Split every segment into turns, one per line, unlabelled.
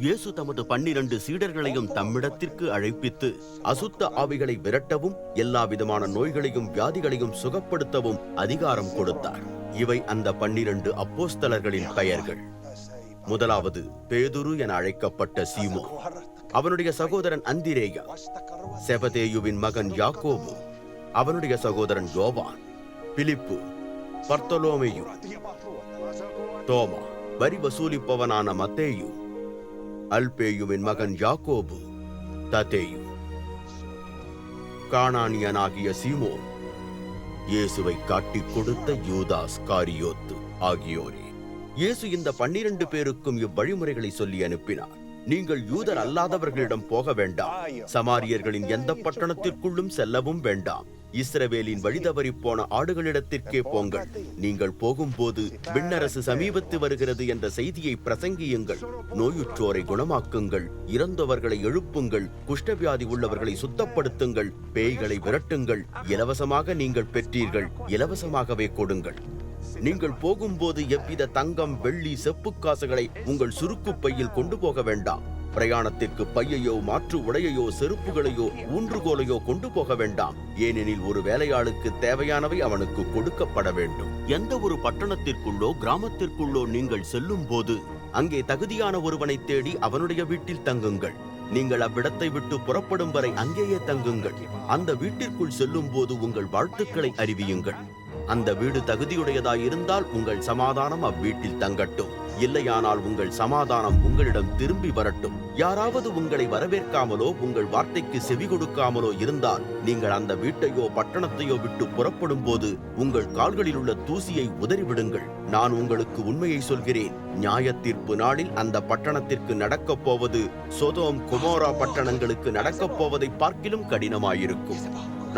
இயேசு தமது பன்னிரண்டு சீடர்களையும் தம்மிடத்திற்கு அழைப்பித்து அசுத்த ஆவிகளை விரட்டவும் எல்லா விதமான நோய்களையும் வியாதிகளையும் சுகப்படுத்தவும் அதிகாரம் கொடுத்தார். இவை அந்த பன்னிரண்டு அப்போஸ்தலர்களின் பெயர்கள். முதலாவது பேதுரு என அழைக்கப்பட்ட சீமோ அவனுடைய சகோதரன் அந்திரேயா. செபதேயுவின் மகன் யாக்கோபு. அவனுடைய சகோதரன் யோவான். பிலிப்பு. பர்த்தலோமேயு. தோமா. வரி வசூலிப்பவனான மத்தேயு. அல்பேயுவின் மகன் யாக்கோபு ததேயு. காணானியனாகிய சீமோன் இயேசுவை காட்டிக் கொடுத்த யூதாஸ் காரியோத்து ஆகியோரே. இயேசு இந்த பன்னிரண்டு பேருக்கும் இவ்வழிமுறைகளை சொல்லி அனுப்பினார். நீங்கள் யூதர் அல்லாதவர்களிடம் போக வேண்டாம். சமாரியர்களின் எந்த பட்டணத்திற்குள்ளும் செல்லவும் வேண்டாம். இஸ்ரவேலின் வழிதவறி போன ஆடுகளிடத்திற்கே போங்கள். நீங்கள் போகும்போது விண்ணரசு சமீபத்து வருகிறது என்ற செய்தியை பிரசங்கியுங்கள். நோயுற்றோரை குணமாக்குங்கள். இறந்தவர்களை எழுப்புங்கள். குஷ்டவியாதி உள்ளவர்களை சுத்தப்படுத்துங்கள். பேய்களை விரட்டுங்கள். இலவசமாக நீங்கள் பெற்றீர்கள். இலவசமாகவே கொடுங்கள். நீங்கள் போகும்போது எவ்வித தங்கம் வெள்ளி செப்பு காசுகளை உங்கள் சுருக்கு பையில் கொண்டு போக வேண்டாம். பிரயாணத்திற்கு பையையோ மாற்று உடையையோ செருப்புகளையோ ஊன்றுகோலையோ கொண்டு போக வேண்டாம். ஏனெனில் ஒரு வேலையாளுக்கு தேவையானவை அவனுக்கு கொடுக்கப்பட வேண்டும். எந்த ஒரு பட்டணத்திற்குள்ளோ கிராமத்திற்குள்ளோ நீங்கள் செல்லும் போது அங்கே தகுதியான ஒருவனை தேடி அவனுடைய வீட்டில் தங்குங்கள். நீங்கள் அவ்விடத்தை விட்டு புறப்படும் வரை அங்கேயே தங்குங்கள். அந்த வீட்டிற்குள் செல்லும் போது உங்கள் வாழ்த்துக்களை அறிவியுங்கள். அந்த வீடு தகுதியுடையதாய் இருந்தால் உங்கள் சமாதானம் அவ்வீட்டில் தங்கட்டும். இல்லையானால் உங்கள் சமாதானம் உங்களிடம் திரும்பி வரட்டும். யாராவது உங்களை வரவேற்காமலோ உங்கள் வார்த்தைக்கு செவி கொடுக்காமலோ இருந்தால் நீங்கள் அந்த வீட்டையோ பட்டணத்தையோ விட்டு புறப்படும் போது உங்கள் கால்களில் உள்ள தூசியை உதறிவிடுங்கள். நான் உங்களுக்கு உண்மையை சொல்கிறேன். நியாய தீர்ப்பு நாளில் அந்த பட்டணத்திற்கு நடக்கப் போவது சொதோம் குமோரா பட்டணங்களுக்கு நடக்கப் போவதை பார்க்கிலும் கடினமாயிருக்கும்.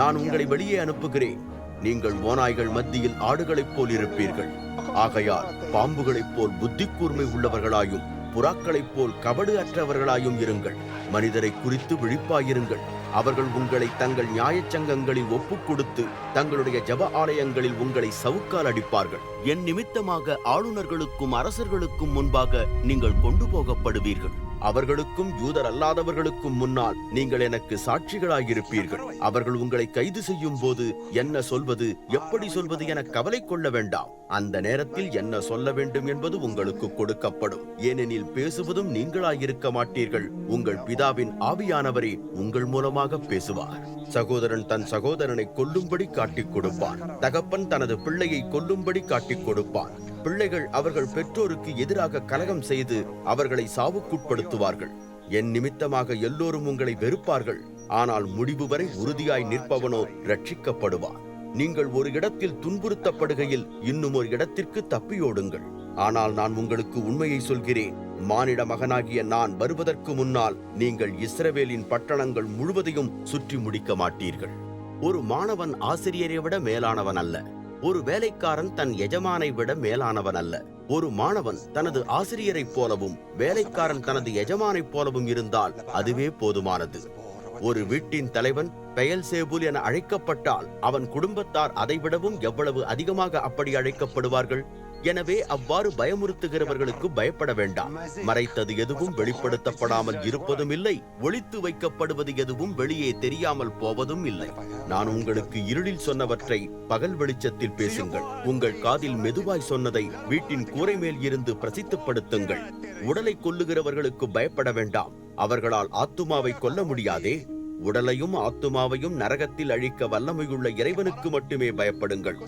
நான் உங்களை வெளியே அனுப்புகிறேன். நீங்கள் ஓநாய்கள் மத்தியில் ஆடுகளைப் போல் இருப்பீர்கள். ஆகையால் பாம்புகளைப் போல் புத்தி கூர்மை உள்ளவர்களாயும் புறாக்களைப் போல் கபடு அற்றவர்களாயும் இருங்கள். மனிதரை குறித்து விழிப்பாயிருங்கள். அவர்கள் உங்களை தங்கள் நியாயச்சங்கங்களில் ஒப்புக் கொடுத்து தங்களுடைய ஜப ஆலயங்களில் உங்களை சவுக்கால் அடிப்பார்கள். என் நிமித்தமாக ஆளுநர்களுக்கும் அரசர்களுக்கும் முன்பாக நீங்கள் கொண்டு போகப்படுவீர்கள். அவர்களுக்கும் யூதர் அல்லாதவர்களுக்கும் முன்னால் நீங்கள் எனக்கு சாட்சிகளாயிருப்பீர்கள். அவர்கள் உங்களை கைது செய்யும் போது என்ன சொல்வது எப்படி சொல்வது என கவலை கொள்ள வேண்டாம். அந்த நேரத்தில் என்ன சொல்ல வேண்டும் என்பது உங்களுக்கு கொடுக்கப்படும். ஏனெனில் பேசுவதும் நீங்களாயிருக்க மாட்டீர்கள். உங்கள் பிதாவின் ஆவியானவரே உங்கள் மூலமாக பேசுவார். சகோதரன் தன் சகோதரனை கொல்லும்படி காட்டிக் கொடுப்பான். தகப்பன் தனது பிள்ளையை கொல்லும்படி காட்டிக் கொடுப்பான். பிள்ளைகள் அவர்கள் பெற்றோருக்கு எதிராக கலகம் செய்து அவர்களை சாவுக்குட்படுத்துவார்கள். என் நிமித்தமாக எல்லோரும் உங்களை வெறுப்பார்கள். ஆனால் முடிவு வரை உறுதியாய் நிற்பவனோ ரட்சிக்கப்படுவான் நீங்கள் ஒரு இடத்தில் துன்புறுத்தப்படுகையில் இன்னும் ஒரு இடத்திற்கு தப்பியோடுங்கள். ஆனால் நான் உங்களுக்கு உண்மையை சொல்கிறேன். மானிட மகனாகிய நான் வருவதற்கு முன்னால் நீங்கள் இஸ்ரவேலின் பட்டணங்கள் முழுவதையும் சுற்றி முடிக்க மாட்டீர்கள். ஒரு மாணவன் ஆசிரியரை விட மேலானவன் அல்ல. ஒரு வேலைக்காரன் தன் எஜமானை விட மேலானவன் அல்ல. ஒரு மாணவன் தனது ஆசிரியரைப் போலவும் வேலைக்காரன் தனது எஜமானைப் போலவும் இருந்தால் அதுவே போதுமானது. ஒரு வீட்டின் தலைவன் பெயல் சேபுல் என அழைக்கப்பட்டால் அவன் குடும்பத்தார் அதைவிடவும் எவ்வளவு அதிகமாக அப்படி அழைக்கப்படுவார்கள்? எனவே அவ்வாறு பயமுறுத்துகிறவர்களுக்கு பயப்பட வேண்டாம். மறைத்தது எதுவும் வெளிப்படுத்தப்படாமல் இருப்பதும் இல்லை ஒழித்து வைக்கப்படுவது எதுவும் வெளியே தெரியாமல் போவதும் இல்லை. நான் உங்களுக்கு இருளில் சொன்னவற்றை பகல் வெளிச்சத்தில் பேசுங்கள். உங்கள் காதில் மெதுவாய் சொன்னதை வீட்டின் கூரை மேல் இருந்து பிரசித்தப்படுத்துங்கள். உடலை கொல்லுகிறவர்களுக்கு பயப்பட வேண்டாம். அவர்களால் ஆத்துமாவை கொல்ல முடியாதே. உடலையும் ஆத்துமாவையும் நரகத்தில் அழிக்க வல்லமையுள்ள இறைவனுக்கு மட்டுமே பயப்படுங்கள்.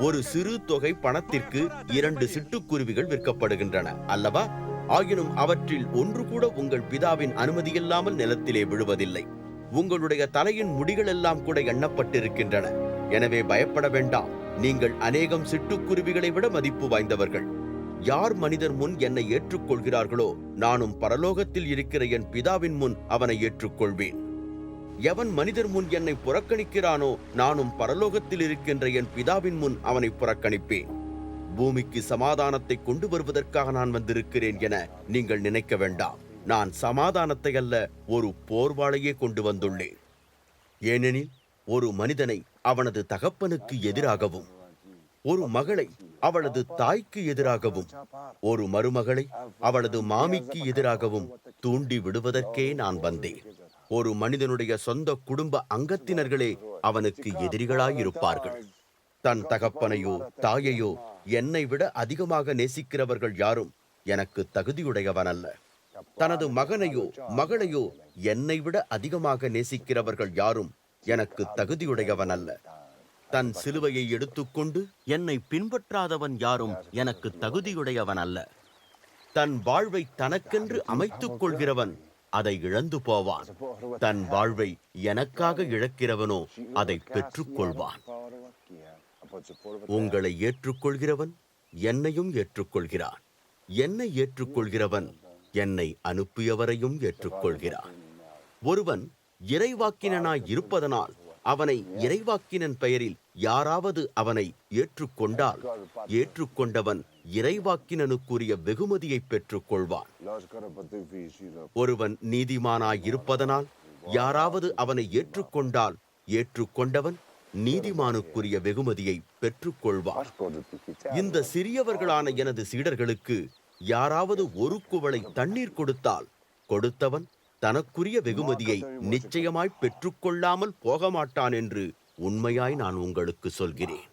ஒரு சிறு தொகை பணத்திற்கு இரண்டு சிட்டுக்குருவிகள் விற்கப்படுகின்றன அல்லவா? ஆயினும் அவற்றில் ஒன்று கூட உங்கள் பிதாவின் அனுமதியில்லாமல் நிலத்திலே விழுவதில்லை. உங்களுடைய தலையின் முடிகள் எல்லாம் கூட எண்ணப்பட்டிருக்கின்றன. எனவே பயப்பட வேண்டாம். நீங்கள் அநேகம் சிட்டுக்குருவிகளை விட மதிப்பு வாய்ந்தவர்கள். யார் மனிதர் முன் என்னை ஏற்றுக்கொள்கிறார்களோ நானும் பரலோகத்தில் இருக்கிற என் பிதாவின் முன் அவனை ஏற்றுக்கொள்வேன். எவன் மனிதர் முன் என்னை புறக்கணிக்கிறானோ நானும் பரலோகத்தில் இருக்கின்ற என் பிதாவின் முன் அவனை புறக்கணிப்பேன். பூமிக்கு சமாதானத்தை கொண்டு வருவதற்காக நான் வந்திருக்கிறேன் என நீங்கள் நினைக்க வேண்டாம். நான் சமாதானத்தை அல்ல ஒரு போர்வாளையே கொண்டு வந்துள்ளேன். ஏனெனில் ஒரு மனிதனை அவனது தகப்பனுக்கு எதிராகவும் ஒரு மகளை அவளது தாய்க்கு எதிராகவும் ஒரு மருமகளை அவளது மாமிக்கு எதிராகவும் தூண்டி விடுவதற்கே நான் வந்தேன். ஒரு மனிதனுடைய சொந்த குடும்ப அங்கத்தினர்களே அவனுக்கு எதிரிகளாயிருப்பார்கள். தன் தகப்பனையோ தாயையோ என்னை விட அதிகமாக நேசிக்கிறவர்கள் யாரும் எனக்கு தகுதியுடையவன் அல்ல தனது மகனையோ மகளையோ என்னை விட அதிகமாக நேசிக்கிறவர்கள் யாரும் எனக்கு தகுதியுடையவன் அல்ல தன் சிலுவையை எடுத்துக்கொண்டு என்னை பின்பற்றாதவன் யாரும் எனக்கு தகுதியுடையவன் அல்ல தன் வாழ்வை தனக்கென்று அமைத்துக் கொள்கிறவன் அதை இழந்து போவான். தன் வாழ்வை எனக்காக இழக்கிறவனோ அதை பெற்றுக்கொள்வான். உங்களை ஏற்றுக்கொள்கிறவன் என்னையும் ஏற்றுக்கொள்கிறான். என்னை ஏற்றுக்கொள்கிறவன் என்னை அனுப்பியவரையும் ஏற்றுக்கொள்கிறான். ஒருவன் இறைவாக்கினனாய் இருப்பதனால் அவனை இறைவாக்கினன் பெயரில் யாராவது அவனை ஏற்றுக்கொண்டால் ஏற்றுக்கொண்டவன் இறைவாக்கினனுக்குரிய வெகுமதியை பெற்றுக்கொள்வான். ஒருவன் நீதிமானாயிருப்பதனால் யாராவது அவனை ஏற்றுக்கொண்டால் ஏற்றுக்கொண்டவன் நீதிமானுக்குரிய வெகுமதியை பெற்றுக்கொள்வான். இந்த சிறியவர்களான எனது சீடர்களுக்கு யாராவது ஒரு குவளை தண்ணீர் கொடுத்தால் கொடுத்தவன் தனக்குரிய வெகுமதியை நிச்சயமாய் பெற்றுக்கொள்ளாமல் போக மாட்டான் என்று உண்மையாய் நான் உங்களுக்கு சொல்கிறேன்.